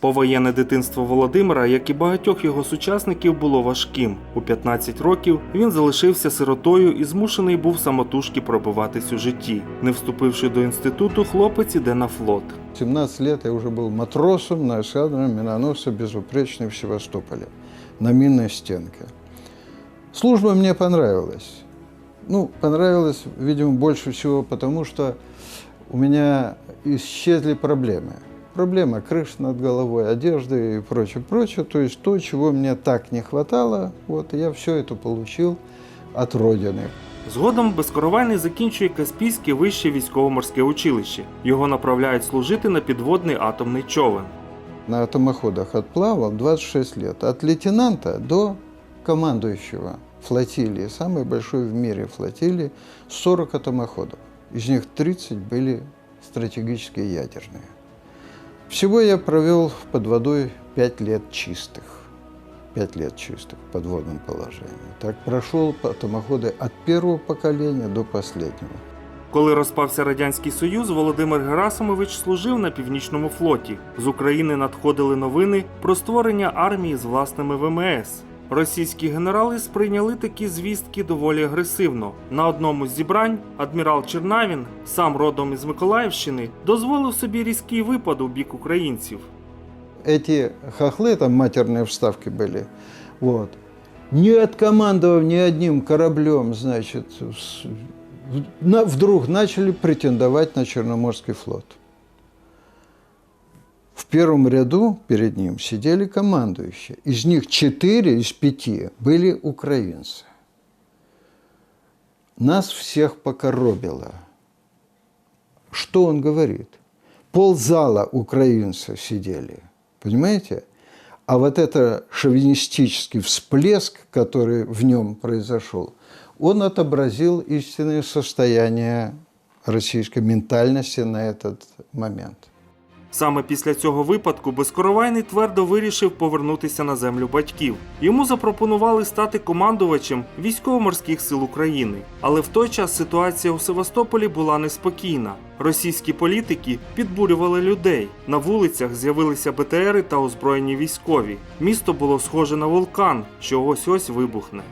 Повоєнне дитинство Володимира, як і багатьох його сучасників, було важким. У 15 років він залишився сиротою і змушений був самотужки пробиватись у житті. Не вступивши до інституту, хлопець іде на флот. 17 лет я уже был матросом на эскадроне миноносца «Безупречный» в Севастополе на минной стенке. Служба мне понравилась. Ну, понравилась, видимо, больше всего потому, что у меня исчезли проблемы. Проблема крыш над головой, одежды и прочее, прочее. То есть то, чего мне так не хватало, вот я все это получил от Родины. Згодом Безкоровайний закінчує Каспійське вище військово-морське училище. Його направляють служити на підводний атомний човен. на атомоходах отплавал 26 лет. От лейтенанта до командующего флотилии, самой большой в мире флотилии, 40 атомоходов. Из них 30 были стратегические ядерные. Всего я провел под водой 5 лет чистых. 5 лет чистых в подводном положении. Так прошел атомоходы от первого поколения до последнего. Коли розпався радянський союз, Володимир Герасимович служив на північному флоті. З України надходили новини про створення армії з власними ВМС. Російські генерали сприйняли такі звістки доволі агресивно. На одному з зібрань адмірал Чернавін, сам родом із Миколаївщини, дозволив собі різкий випад у бік українців. эти хохлы, там матерные вставки были, вот, не откомандовав ни одним кораблем, значит, с- в- на- вдруг начали претендовать на Черноморский флот. В первом ряду перед ним сидели командующие. Из них четыре из пяти были украинцы. Нас всех покоробило. Что он говорит? Ползала украинцы сидели. Понимаете? А вот это шовинистический всплеск, который в нем произошел, он отобразил истинное состояние российской ментальности на этот момент. Саме після цього випадку Безкоровайний твердо вирішив повернутися на землю батьків. Йому запропонували стати командувачем військово-морських сил України. Але в той час ситуація у Севастополі була неспокійна. Російські політики підбурювали людей. На вулицях з'явилися БТРи та озброєні військові. Місто було схоже на вулкан, що ось ось вибухне.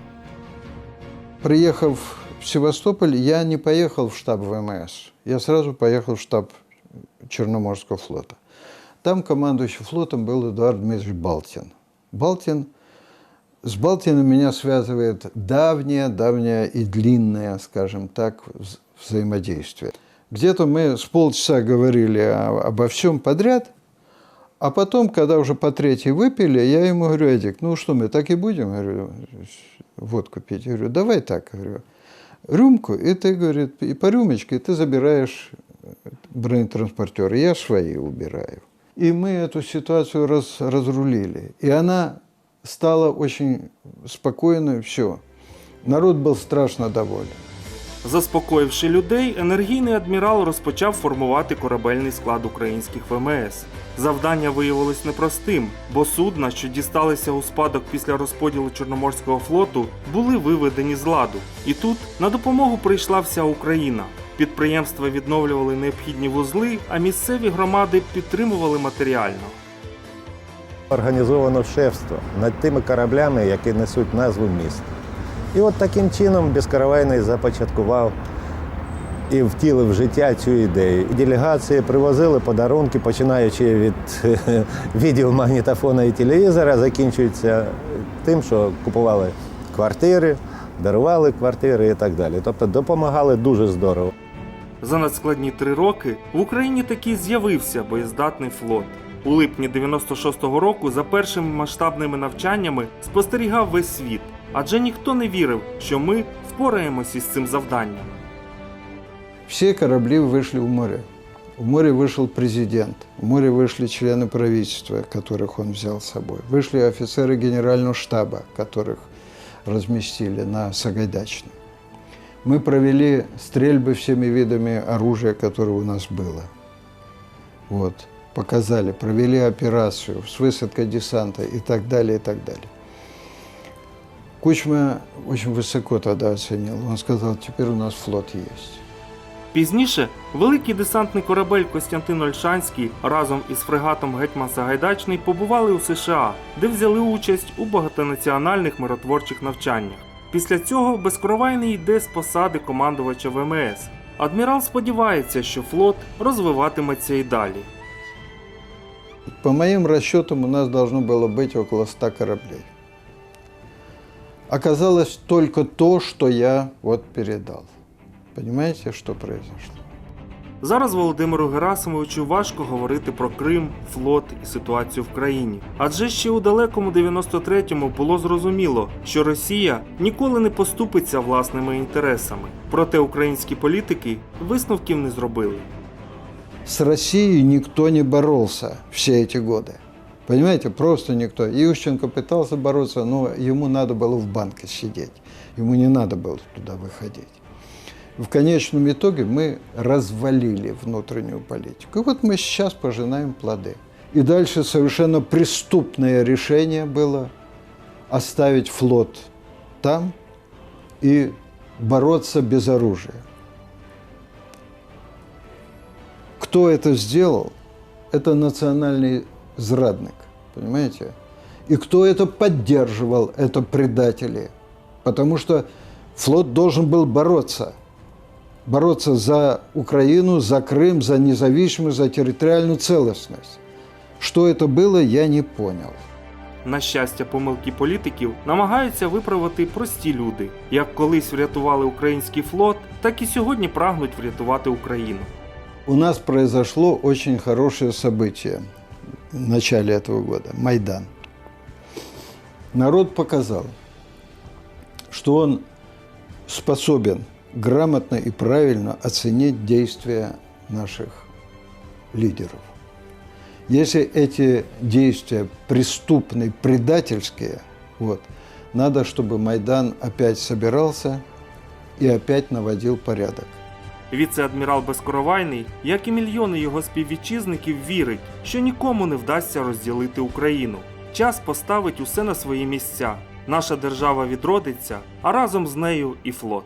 Приехав в Севастополь, я не поехал в штаб ВМС. Я сразу поехал в штаб Черноморского флота. Там командующий флотом был Эдуард Дмитриевич Балтин. Балтин, с Балтином меня связывает давнее, давнее и длинное, скажем так, вз- взаимодействие. Где-то мы с полчаса говорили обо всем подряд, а потом, когда уже по третьей выпили, я ему говорю, Эдик, ну что, мы так и будем, говорю, водку пить? Я говорю, давай так, говорю, рюмку, и ты, говорит, и по рюмочке ты забираешь бронетранспортер, я свои убираю. И мы эту ситуацию раз, разрулили. И она стала очень спокойной, все. Народ был страшно доволен. Заспокоївши людей, енергійний адмірал розпочав формувати корабельний склад українських ВМС. Завдання виявилось непростим, бо судна, що дісталися у спадок після розподілу Чорноморського флоту, були виведені з ладу. І тут на допомогу прийшла вся Україна. Підприємства відновлювали необхідні вузли, а місцеві громади підтримували матеріально. Організовано шефство над тими кораблями, які несуть назву міста. І от таким чином Безкаравайний започаткував і втілив в життя цю ідею. Делегації привозили подарунки, починаючи від відеомагнітофона і телевізора, закінчується тим, що купували квартири, дарували квартири і так далі. Тобто допомагали дуже здорово. За надскладні три роки в Україні таки з'явився боєздатний флот. У липні 96-го року за першими масштабними навчаннями спостерігав весь світ, адже ніхто не вірив, що ми впораємось із цим завданням. Все корабли вышли в море. В море вышел президент, в море вышли члены правительства, которых он взял с собой. Вышли офицеры генерального штаба, которых разместили на Сагайдачном. Мы провели стрельбы всеми видами оружия, которое у нас было. Вот, показали, провели операцию с высадкой десанта и так далее, и так далее. Кучма очень высоко тогда оценил. Он сказал, теперь у нас флот есть. Пізніше великий десантний корабель Костянтин Ольшанський разом із фрегатом Гетьман Сагайдачний побували у США, де взяли участь у багатонаціональних миротворчих навчаннях. Після цього безкровайний йде з посади командувача ВМС. Адмірал сподівається, що флот розвиватиметься і далі. По моим расчетам, у нас должно было быть около 100 кораблей. Оказалось только то, что я вот передал. Понимаете, что произошло? Зараз Володимиру Герасимовичу важко говорити про Крим, флот і ситуацію в країні. Адже ще у далекому 93-му було зрозуміло, що Росія ніколи не поступиться власними інтересами. Проте українські політики висновків не зробили. С Россией никто не боролся все эти годы. Понимаете, просто никто. Ющенко пытался бороться, но ему надо было в банке сидеть. Ему не надо было туда выходить. В конечном итоге мы развалили внутреннюю политику. И вот мы сейчас пожинаем плоды. И дальше совершенно преступное решение было оставить флот там и бороться без оружия. Кто это сделал? Это национальный зрадник, понимаете? И кто это поддерживал? Это предатели. Потому что флот должен был бороться. Бороться за Украину, за Крым, за независимость, за территориальную целостность. Что это было, я не понял. На щастя, помилки політиків намагаються виправити прості люди. Як колись врятували український флот, так і сьогодні прагнуть врятувати Україну. У нас произошло очень хорошее событие в начале этого года – Майдан. Народ показал, что он способен грамотно и правильно оценить действия наших лидеров. Если эти действия преступные, предательские, вот, надо, чтобы Майдан опять собирался и опять наводил порядок. Віце-адмірал Безкоровайний, як і мільйони його співвітчизників, вірить, що нікому не вдасться розділити Україну. Час поставить усе на свої місця. Наша держава відродиться, а разом з нею і флот.